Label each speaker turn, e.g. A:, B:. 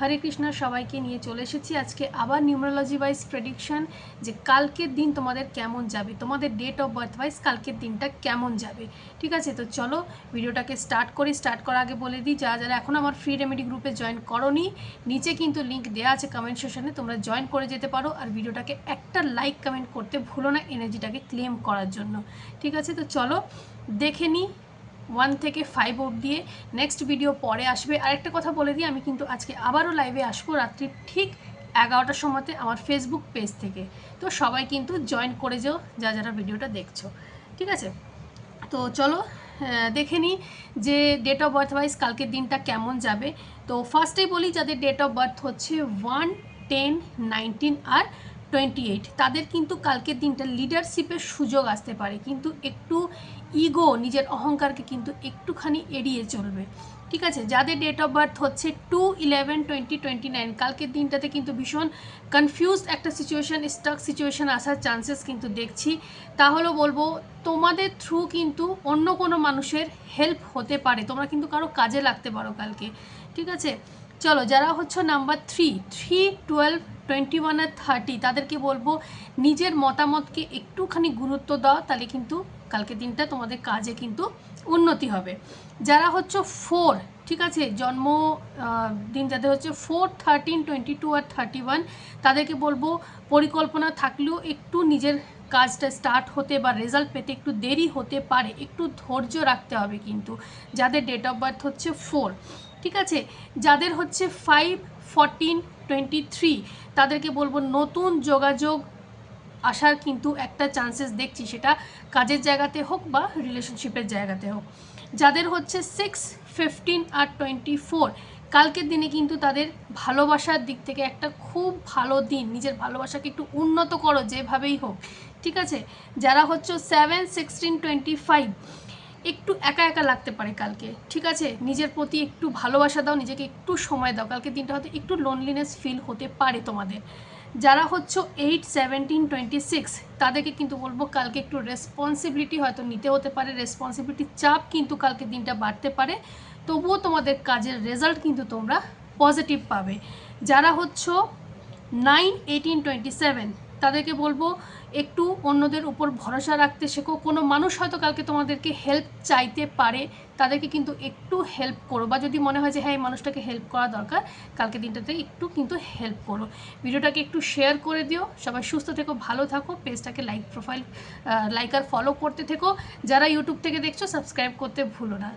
A: হরে কৃষ্ণ, সবাইকে নিয়ে চলে এসেছি। আজকে আবার নিউমোলজি ওয়াইজ প্রেডিকশন যে কালকের দিন তোমাদের কেমন যাবে, তোমাদের ডেট অফ বার্থ ওয়াইজ কালকের দিনটা কেমন যাবে। ঠিক আছে? তো চলো ভিডিওটাকে স্টার্ট করি। স্টার্ট করার আগে বলে দিই, যারা যারা এখন আমার ফ্রি রেমেডি গ্রুপে জয়েন করনি, নিচে কিন্তু লিঙ্ক দেওয়া আছে কমেন্ট সেশনে তোমরা জয়েন করে যেতে পারো। আর ভিডিওটাকে একটা লাইক কমেন্ট করতে ভুলো না এনার্জিটাকে ক্লেম করার জন্য। ঠিক আছে? তো চলো দেখে নিই ওয়ান থেকে ফাইভ অব দিয়ে নেক্সট ভিডিও পরে আসবে। আরেকটা কথা বলে দিই, আমি কিন্তু আজকে আবারও লাইভে আসব রাত্রি ঠিক এগারোটার সময়তে আমার ফেসবুক পেজ থেকে। তো সবাই কিন্তু জয়েন করে যেও, যা যারা ভিডিওটা দেখছ। ঠিক আছে? তো চলো দেখে নিই যে ডেট অফ বার্থ ওয়াইজ কালকের দিনটা কেমন যাবে। তো ফার্স্টেই বলি যাদের ডেট অফ বার্থ হচ্ছে ওয়ান টেন নাইনটিন আর টোয়েন্টি এইট তাদের কিন্তু কালকের দিনটা লিডারশিপের সুযোগ আসতে পারে, কিন্তু একটু ইগো নিজের অহংকারকে কিন্তু একটুখানি এড়িয়ে চলবে। ঠিক আছে? যাদের ডেট অফ বার্থ হচ্ছে two eleven twenty twenty nine কালকের দিনটাতে কিন্তু ভীষণ কনফিউজ একটা সিচুয়েশান স্টাক সিচুয়েশান আসার চান্সেস কিন্তু দেখছি। তাহলে বলব, তোমাদের থ্রু কিন্তু অন্য কোনো মানুষের হেল্প হতে পারে। তোমরা কিন্তু কারও কাজে লাগতে পারো কালকে। ঠিক আছে? চলো, যারা হচ্ছে number three three twelve twenty one আর থার্টি, তাদেরকে বলব নিজের মতামতকে একটুখানি গুরুত্ব দাও, তাহলে কিন্তু কালকে দিনটা তোমাদের কাজে কিন্তু উন্নতি হবে। যারা হচ্ছে ফোর ঠিক আছে? জন্ম দিন যাদের হচ্ছে ফোর থার্টিন টোয়েন্টি টু আর থার্টি ওয়ান তাদেরকে বলব পরিকল্পনা থাকলেও একটু নিজের কাজটা স্টার্ট হতে বা রেজাল্ট পেতে একটু দেরি হতে পারে, একটু ধৈর্য রাখতে হবে কিন্তু। যাদের ডেট অফ বার্থ হচ্ছে ফোর ঠিক আছে? যাদের হচ্ছে ফাইভ ফরটিন টোয়েন্টি থ্রি, তাদেরকে বলব নতুন যোগাযোগ আসার কিন্তু একটা চান্সেস দেখছি, সেটা কাজের জায়গাতে হোক বা রিলেশনশিপের জায়গাতে হোক। যাদের হচ্ছে সিক্স ফিফটিন আর টোয়েন্টি ফোর কালকের দিনে কিন্তু তাদের ভালোবাসার দিক থেকে একটা খুব ভালো দিন, নিজের ভালোবাসাকে একটু উন্নত করো যেভাবেই হোক, ঠিক আছে? যারা হচ্ছে সেভেন সিক্সটিন টোয়েন্টি ফাইভ একটু একা একা লাগতে পারে কালকে, ঠিক আছে? নিজের প্রতি একটু ভালোবাসা দাও, নিজেকে একটু সময় দাও। কালকে দিনটা হয়তো একটু লোনলিনেস ফিল হতে পারে তোমাদের। যারা হচ্ছে এইট সেভেন্টিন টোয়েন্টি সিক্স তাদেরকে কিন্তু বলব কালকে একটু রেসপন্সিবিলিটি হয়তো নিতে হতে পারে। রেসপন্সিবিলিটির চাপ কিন্তু কালকে দিনটা বাড়তে পারে। তবুও তোমাদের কাজের রেজাল্ট কিন্তু তোমরা পজিটিভ পাবে। যারা হচ্ছে নাইন এইটিন টোয়েন্টি সেভেন তাদেরকে বলব, একটু অন্যদের উপর ভরসা রাখতে শেখো। কোনো মানুষ হয়তো কালকে তোমাদেরকে হেল্প চাইতে পারে, তাদেরকে কিন্তু একটু হেল্প করো বা যদি মনে হয় যে হ্যাঁ এই মানুষটাকে হেল্প করা দরকার, কালকে দিনটাতে একটু কিন্তু হেল্প করো। ভিডিওটাকে একটু শেয়ার করে দিও। সবাই সুস্থ থেকো, ভালো থাকো। পেজটাকে লাইক প্রোফাইল লাইক আর ফলো করতে থেকো। যারা ইউটিউব থেকে দেখছ সাবস্ক্রাইব করতে ভুলো না।